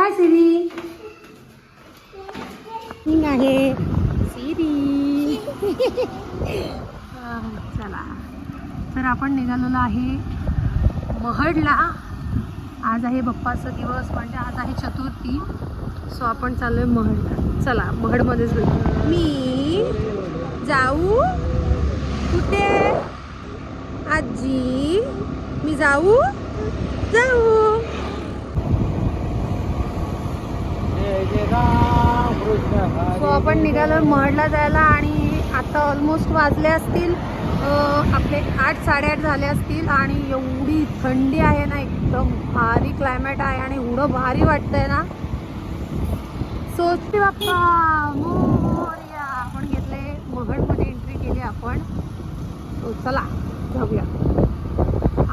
हाय सिरी ही आहे सिरी चला. तर आपण निघालेलो आहे महडला. आज आहे बप्पाचा दिवस म्हणजे आज आहे चतुर्थी. सो आपण चाललोय महडला. चला महडमध्येच भेटू. मी जाऊ कुठे? आजी मी जाऊ? जाऊ सो आपण निघालो महडला जायला आणि आता ऑलमोस्ट वाजले असतील आपले आठ साडेआठ झाले असतील आणि एवढी थंडी आहे ना एकदम भारी क्लायमेट आहे आणि एवढं भारी वाटतंय ना. सोचते बाप्पा मोरया. आपण घेतले महडमध्ये एंट्री केली आपण. चला जाऊया.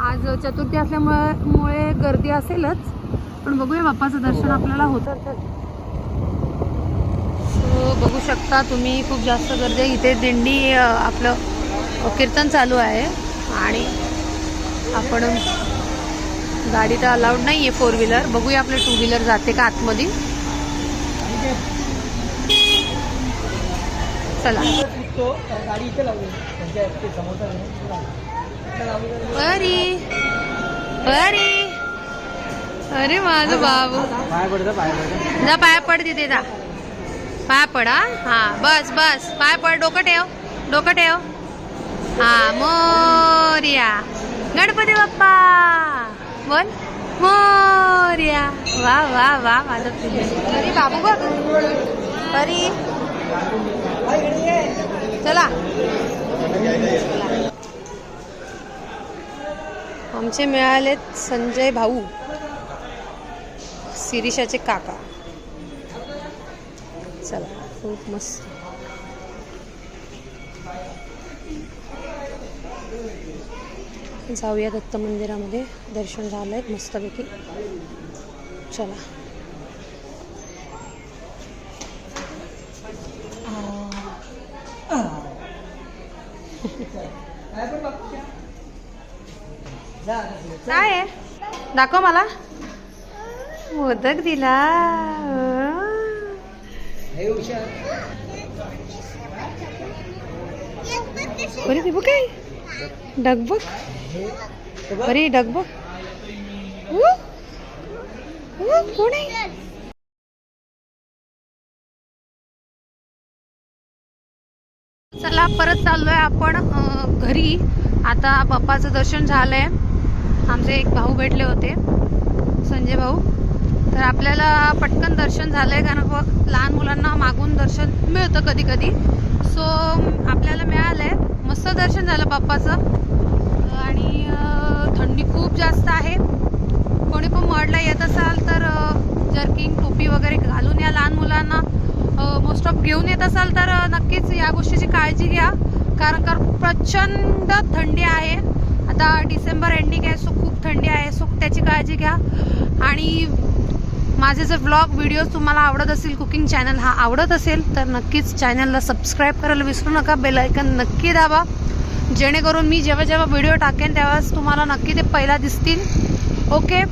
आज चतुर्थी असल्यामुळे मुळे गर्दी असेलच. पण बघूया बाप्पाचं दर्शन आपल्याला होतं. तर बघू शकता तुम्ही खूप जास्त गर्दी आहे. इथे दिंडी आपलं कीर्तन चालू आहे. आणि आपण गाडी तर अलाउड नाही आहे फोर व्हीलर बघूया आपलं टू व्हीलर जाते का आतमध्ये. चला. गाडी इथे अरे अरे अरे माझं बाबू. पाय पाय जा पाया पड तिथे जा. पाय पडा हा. बस बस. पाय पड डोकं ठेव डोकं ठेव. हा मोर्या. गणपती बाप्पा. बोल. मोर्या. वा वा वा माझं अरे बाबू बघ. अरे चला. आमचे मिळालेत संजय भाऊ. शिरीषाचे काका. चला. खूप मस्त. जाऊया दत्त मंदिरामध्ये दर्शन झालंय मस्तपैकी. चला. काय आहे? दाखव मला. मोदक दिला. अरे ते बघ काय. डगबग अरे डगबग कोण आहे? चला परत चाललोय आपण घरी. आता बाप्पाचं दर्शन झालंय. आमचे एक भाऊ भेटले होते. संजय भाऊ. तर आपल्याला पटकन दर्शन झालंय कारण ब- लहान मुलांना मागून दर्शन मिळतं कधी कधी सो आपल्याला मिळालंय. मस्त दर्शन झालं बाप्पाचं. आणि थंडी खूप जास्त आहे. कोणी पण मडला येत असाल तर जर्किंग टोपी वगैरे घालून या लहान मुलांना. मोस्ट ऑफ घेऊन येत असाल तर नक्कीच या गोष्टीची काळजी घ्या. कारण का प्रचंड थंडी आहे. आता डिसेंबर एंडिंग आहे सो खूप थंडी आहे. सो त्याची काळजी घ्या. आणि माझे जर ब्लॉग व्हिडिओज तुम्हाला आवडत असेल कुकिंग चॅनल हा आवडत असेल तर नक्कीच चॅनलला सबस्क्राईब करायला विसरू नका. बेलायकन नक्की दाबा. जेणेकरून मी जेव्हा जेव्हा व्हिडिओ टाकेन तेव्हाच तुम्हाला नक्की ते पहिला दिसतील. ओके